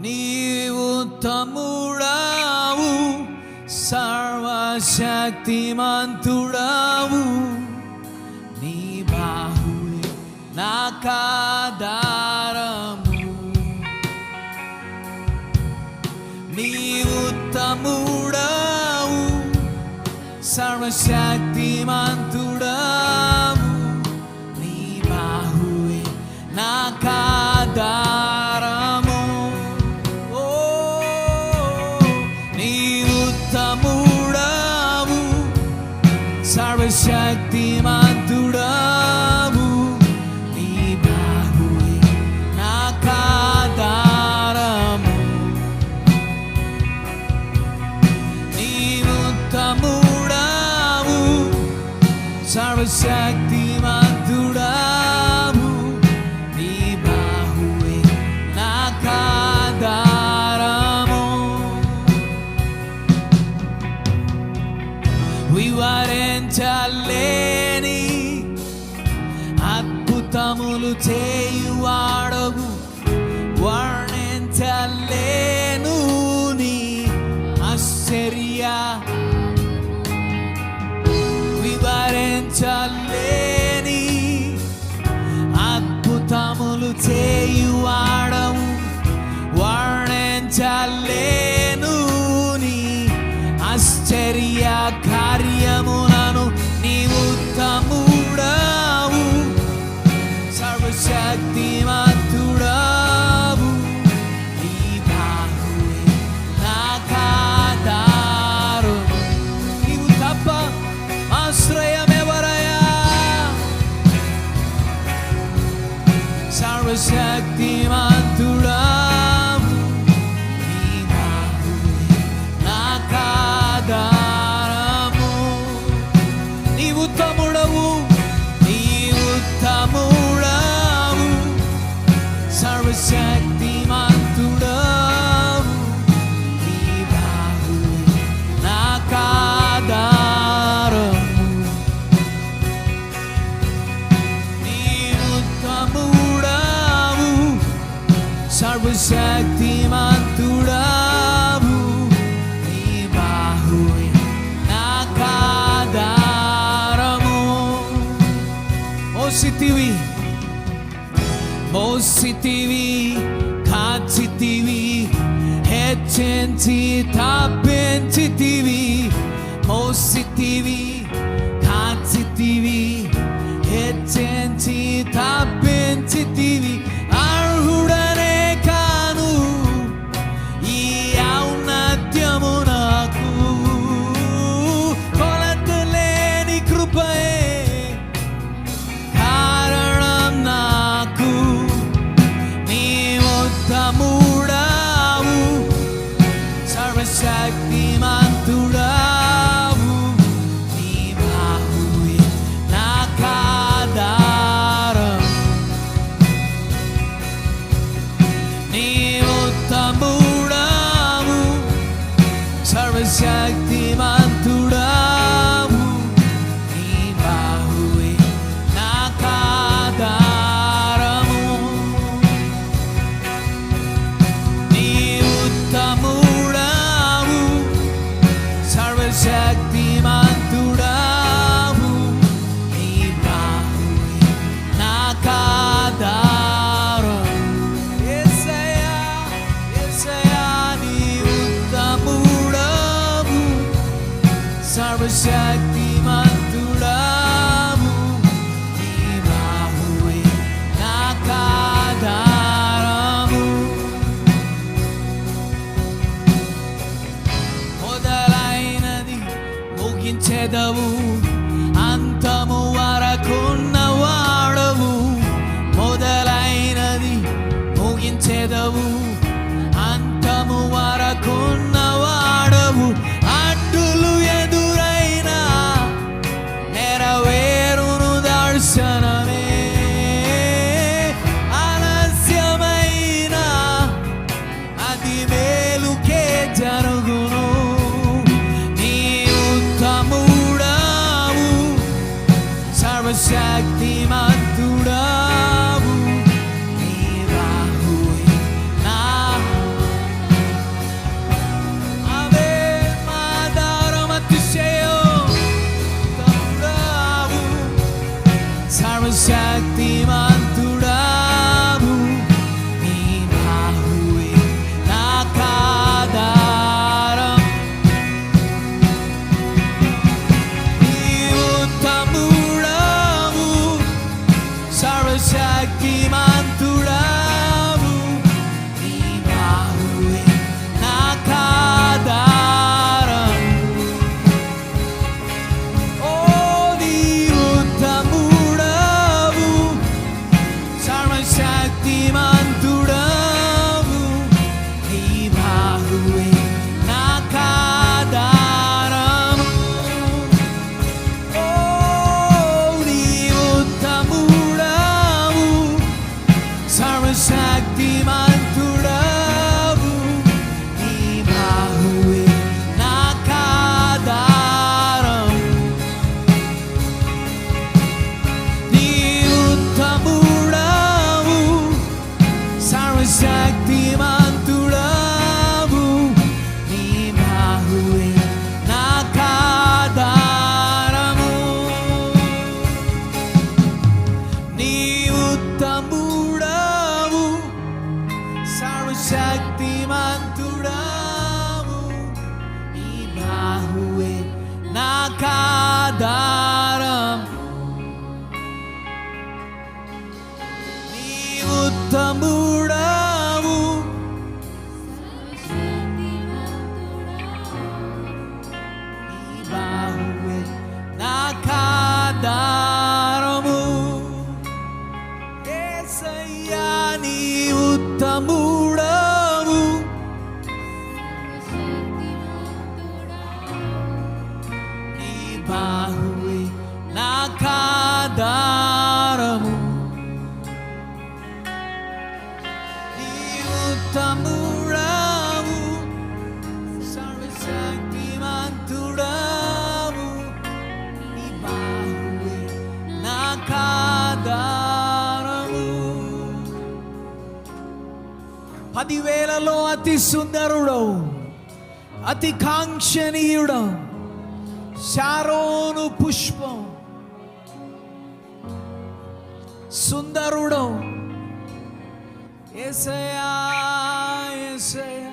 నీవు తమ్ముడావు సర్వశక్తిమంతుడావు. నీ బాహువే నాకాధారము నీవు తమ్ముడావు సర్వశక్తిమంతుడావు. నీ బాహువే నా సర్వశక్తిమంతుడావు నీ బాహువే నాకాధారము వివరించలేని అద్భుతములు చేయువాడవు చేయువాడవు వర్ణించలేను నీ ఆశ్చర్య కార్యములను నీవు తమ్ముడావు సర్వశక్తిమంతుడావు సర్వశక్తిమంతుడావు സർവശക്തിമാൻ തുടവൂ നീ ബാഹുവിൻ നാകാദാരമോ ഓസിത്തിവി ഓസിത്തിവി കാച്ചിത്തിവി ಹೆಚ್ಚೆಂಚಿ ತಾಪೆಂಚಿತೀವಿ ಮೋಸಿತೀವಿ ಕಾಚಿತೀವಿ ಹೆಚ್ಚೆಂಚಿ ತ సర్వశక్తిమంతుడవు సర్వశక్తి saudade. పదివేలలో అతి సుందరుడవు అతి కాంక్షణీయుడవు శారోను పుష్పం సుందరుడవు. ఏసయా ఏసయా